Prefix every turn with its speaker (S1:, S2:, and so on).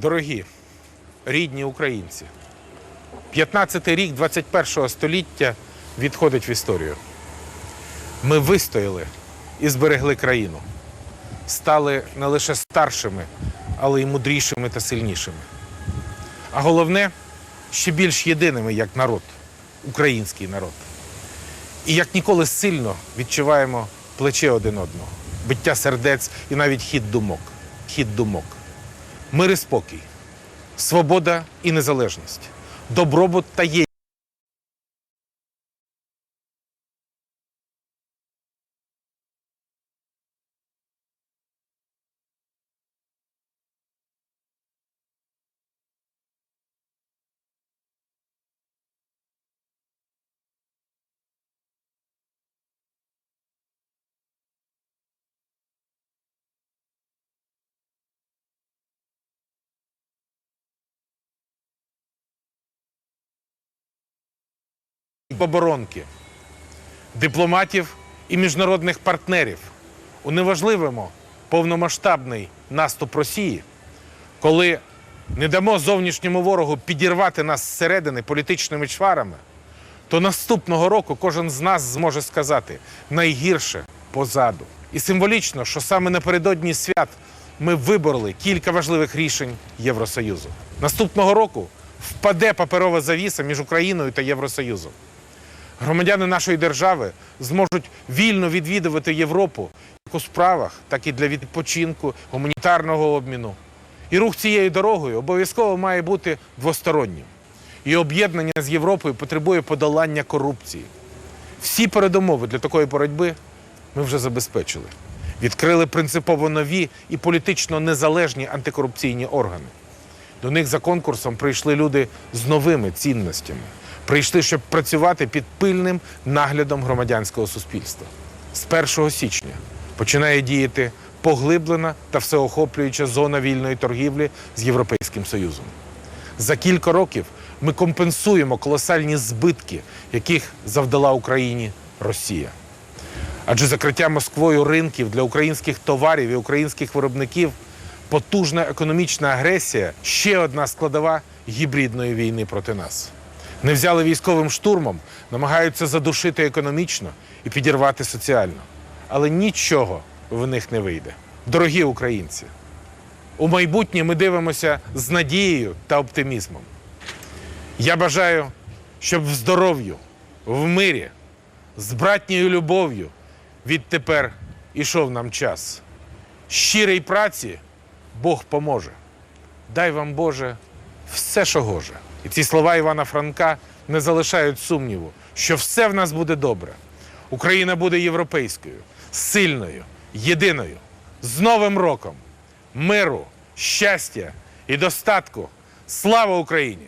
S1: Дорогі, рідні українці, 15-й рік 21-го століття відходить в історію. Ми вистояли і зберегли країну. Стали не лише старшими, але й мудрішими та сильнішими. А головне, ще більш єдиними як народ, український народ. І як ніколи сильно відчуваємо плече один одного, биття сердець і навіть хід думок. Хід думок. Мир і спокій, свобода і незалежність, добробут та єдність. Оборонки, дипломатів і міжнародних партнерів уневажливимо повномасштабний наступ Росії, коли не дамо зовнішньому ворогу підірвати нас зсередини політичними чварами, то наступного року кожен з нас зможе сказати найгірше позаду. І символічно, що саме напередодні свят ми вибороли кілька важливих рішень Євросоюзу. Наступного року впаде паперова завіса між Україною та Євросоюзом. Громадяни нашої держави зможуть вільно відвідувати Європу як у справах, так і для відпочинку, гуманітарного обміну. І рух цією дорогою обов'язково має бути двостороннім. І об'єднання з Європою потребує подолання корупції. Всі передумови для такої боротьби ми вже забезпечили. Відкрили принципово нові і політично незалежні антикорупційні органи. До них за конкурсом прийшли люди з новими цінностями. Прийшли, щоб працювати під пильним наглядом громадянського суспільства. З 1 січня починає діяти поглиблена та всеохоплююча зона вільної торгівлі з Європейським Союзом. За кілька років ми компенсуємо колосальні збитки, яких завдала Україні Росія. Адже закриття Москвою ринків для українських товарів і українських виробників потужна економічна агресія ще одна складова гібридної війни проти нас. Не взяли військовим штурмом, намагаються задушити економічно і підірвати соціально. Але нічого в них не вийде. Дорогі українці, у майбутнє ми дивимося з надією та оптимізмом. Я бажаю, щоб в здоров'ю, в мирі, з братньою любов'ю відтепер ішов нам час. Щирій праці Бог поможе. Дай вам, Боже, все, що гоже. І ці слова Івана Франка не залишають сумніву, що все в нас буде добре. Україна буде європейською, сильною, єдиною, з Новим роком, миру, щастя і достатку. Слава Україні!